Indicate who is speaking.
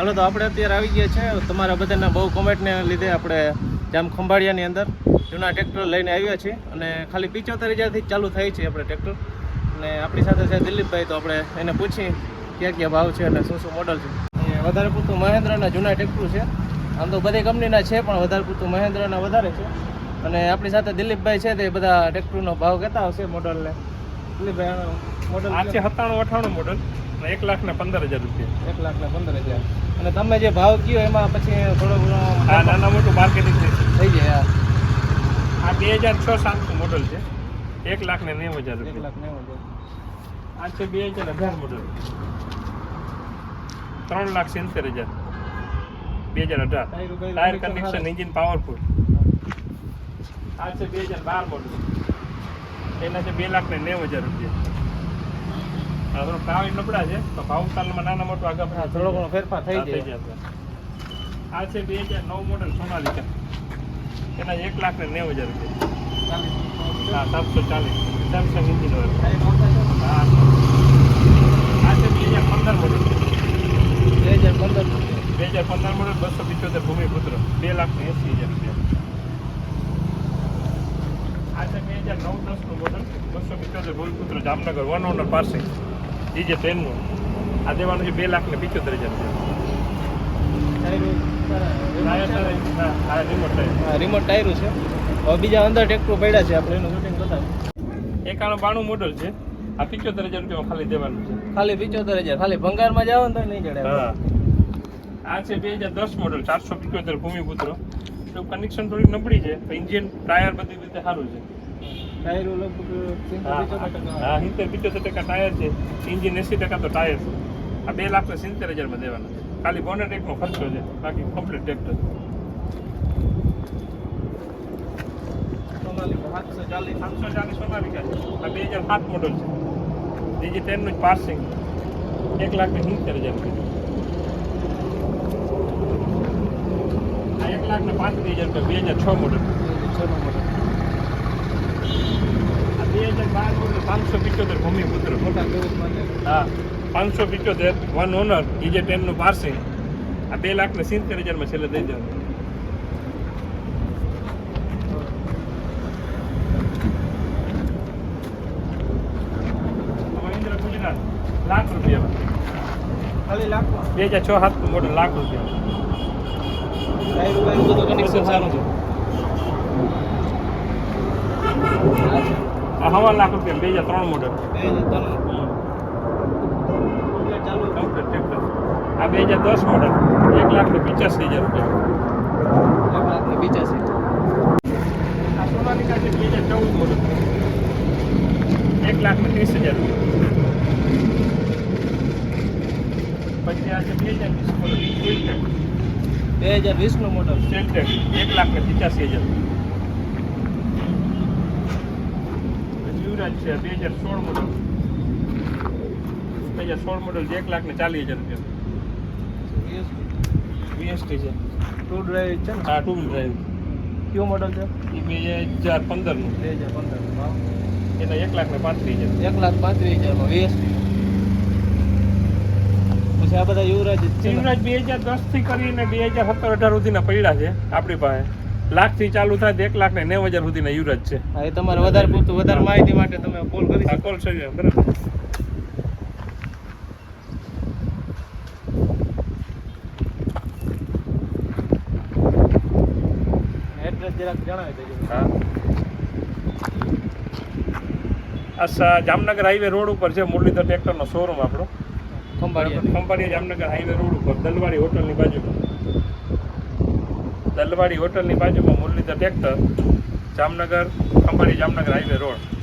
Speaker 1: હાલો, તો આપણે અત્યારે આવી ગયા છે. તમારા બધાના બહુ કોમેન્ટને લીધે આપણે જામ ખંભાળિયાની અંદર જૂના ટ્રેક્ટર લઈને આવ્યા છીએ. અને ખાલી પિચોતેર હજારથી ચાલુ થાય છે આપણે ટ્રેક્ટર અને આપણી સાથે છે દિલીપભાઈ, તો આપણે એને પૂછી ક્યાં ક્યાં ભાવ છે અને શું શું મોડલ છે. વધારે પૂરતું મહેન્દ્રના જૂના ટ્રેક્ટર છે. આમ તો બધી કંપનીના છે, પણ વધારે પૂરતું મહેન્દ્રના વધારે છે. અને આપણી સાથે દિલીપભાઈ છે, તે બધા ટ્રેક્ટરનો ભાવ કહેતા હશે મોડલને મોડલ
Speaker 2: આ સત્તાણું અઠાણું મોડલ એક લાખ ને પંદર હજાર રૂપિયા.
Speaker 1: એક લાખ ને પંદર હજાર. અને તમે જે ભાવ કયો એમાં પછી થોડો ઘણો
Speaker 2: આ નાના મોટું માર્કેટિંગ
Speaker 1: થઈ જાય
Speaker 2: આ બે હજાર છ સાતનું મોડલ છે. એક લાખ ને નેવું હજાર
Speaker 1: એક લાખ નેવું હજાર.
Speaker 2: આ છે બે હજાર અઢાર મોડલ ત્રણ લાખ સિત્તેર હજાર. બે હજાર અઢાર.
Speaker 1: ટાયરો
Speaker 2: કન્ડિશન એન્જિન પાવરફુલ આ છે બે હજાર બાર મોડલ એના છે બે લાખ ને નેવું હજાર રૂપિયા. આપણો ભાવ નબળા છે તો ભાવ ઉતારમાં નાના મોટો આગળ
Speaker 1: થોડો ઘણો ફેરફાર થઈ જાય.
Speaker 2: આ છે બે હજાર નવ મોડલ સોનાલિકા. એના એક લાખ ને નેવું હજાર રૂપિયા. હા સાતસો ચાલીસ. સેમસંગ ઇન્જિન હા આ છે બે હજાર પંદર મોડલ.
Speaker 1: બે હજાર પંદર
Speaker 2: બે હજાર પંદર મોડલ બસો પિચોતેર ભૂમિપુત્ર. બે લાખ ને એસી હજાર રૂપિયા. આ છે બે હજાર નવ દસનું મોડલ. બસો પિચોતેર ભૂમિપુત્ર જામનગર વન ઓનર પાસે એ જે ટ્રેનનું. આ દેવાનું છે બે લાખ ને પિત્યોતેર હજાર રિમોટ ટાયર
Speaker 1: છે. હવે બીજા અંદર ટ્રેક્ટર પડ્યા છે આપણે એનું શૂટિંગ બતાવીએ
Speaker 2: એકાણું બાણું મોડલ છે. આ પિત્યોતેર હજાર રૂપિયામાં ખાલી દેવાનું છે.
Speaker 1: ખાલી પિત્યોતેર હજાર. ખાલી ભંગારમાં જાવ ને તો નહીં જડે
Speaker 2: હા. આ છે બે હજાર દસ મોડલ ચારસો પિત્યોતેર ભૂમિપુત્ર કનેક્શન થોડી નબળી છે ઇન્જિન ટાયર બધી રીતે સારું છે.
Speaker 1: ટાયરું લગભગ સિત્તેર
Speaker 2: હા સિત્તેર ટકા ટાયર છે. ઇન્જિન એસી ટકા તો ટાયર છે. આ બે લાખ સિત્તેર હજારમાં દેવાના છે. ખાલી બોનેટ એકનો ખર્ચો છે. બાકી કમ્પ્લીટ ટ્રેક્ટર
Speaker 1: સાતસો ચાલીસ.
Speaker 2: સાતસો ચાલીસ સોનાલિકા આ બે હજાર સાત મોડલ છે. બીજી ટેનનું જ પાર્સિંગ એક લાખ ને સિત્તેર હજાર આ એક લાખ ને પાંત્રીસ હજાર રૂપિયા. બે હજાર છ મોડલ
Speaker 1: છ મોટો
Speaker 2: આ બે હજાર બાર મોડલ પાંચસો પિત્યોતેર ભૂમિપુત્ર હા, પાંચસો પિત્યોતેર વન ઓનર ડીજે ટેનનું પાર્સિંગ આ બે લાખને સિત્તેર હજારમાં છેલ્લે દઈ દેવાનું. લાખ
Speaker 1: રૂપિયા
Speaker 2: બે હજાર છ સાત મોડલ લાખ રૂપિયા
Speaker 1: સારું છે.
Speaker 2: હવા લાખ રૂપિયા બે હજાર ત્રણ મોડલ આ બે હજાર દસ મોડલ એક લાખ ને પિચાસી હજાર રૂપિયા.
Speaker 1: લાખ
Speaker 2: આ સોનાલિકા છે બે હજાર ચૌદ મોડલ એક લાખ ને ત્રીસ હજાર રૂપિયા. પછી આ છે બે હજાર વીસ મોડલ
Speaker 1: બે હજાર વીસનું મોડલ
Speaker 2: એક લાખ ને પચાસી હજાર છે બે હજાર સોળ મોડલ બે હજાર સોળ મોડલ એક લાખ ને ચાલીસ હજાર રૂપિયા. વીએસટી છે.
Speaker 1: ટુ ડ્રાઈવ છે ને?
Speaker 2: આ ટુ ડ્રાઈવ
Speaker 1: કયો મોડલ છે?
Speaker 2: એ બે હજાર પંદરનું
Speaker 1: બે હજાર પંદર
Speaker 2: એના એક લાખ ને પાંત્રીસ હજાર.
Speaker 1: એક લાખ પાંત્રીસ હજારમાં વીએસટી. પછી આ બધા યુવરાજ
Speaker 2: યુવરાજ બે હજાર દસથી કરીને બે હજાર સત્તર અઢાર સુધીના પડ્યા છે આપણી પાસે. લાખથી ચાલુ થાય એક લાખ ને નેવ હજાર સુધીના યુરજ છે.
Speaker 1: એ તમારે વધારે પૂરતું વધારે માહિતી માટે તમે કોલ કરી
Speaker 2: કોલ છે બરાબર.
Speaker 1: એડ્રેસ જરાક જણાવી દેજો.
Speaker 2: હા. આ જામનગર હાઈવે રોડ ઉપર છે મુરલીધર ટ્રેક્ટરનો શોરૂમ આપણો.
Speaker 1: ખંભાળિયા.
Speaker 2: ખંભાળિયા જામનગર હાઈવે રોડ ઉપર દલવાડી હોટલની બાજુમાં. દલવાડી હોટલની બાજુમાં Muralidhar tractor Jamnagar Khambhali Jamnagar highway road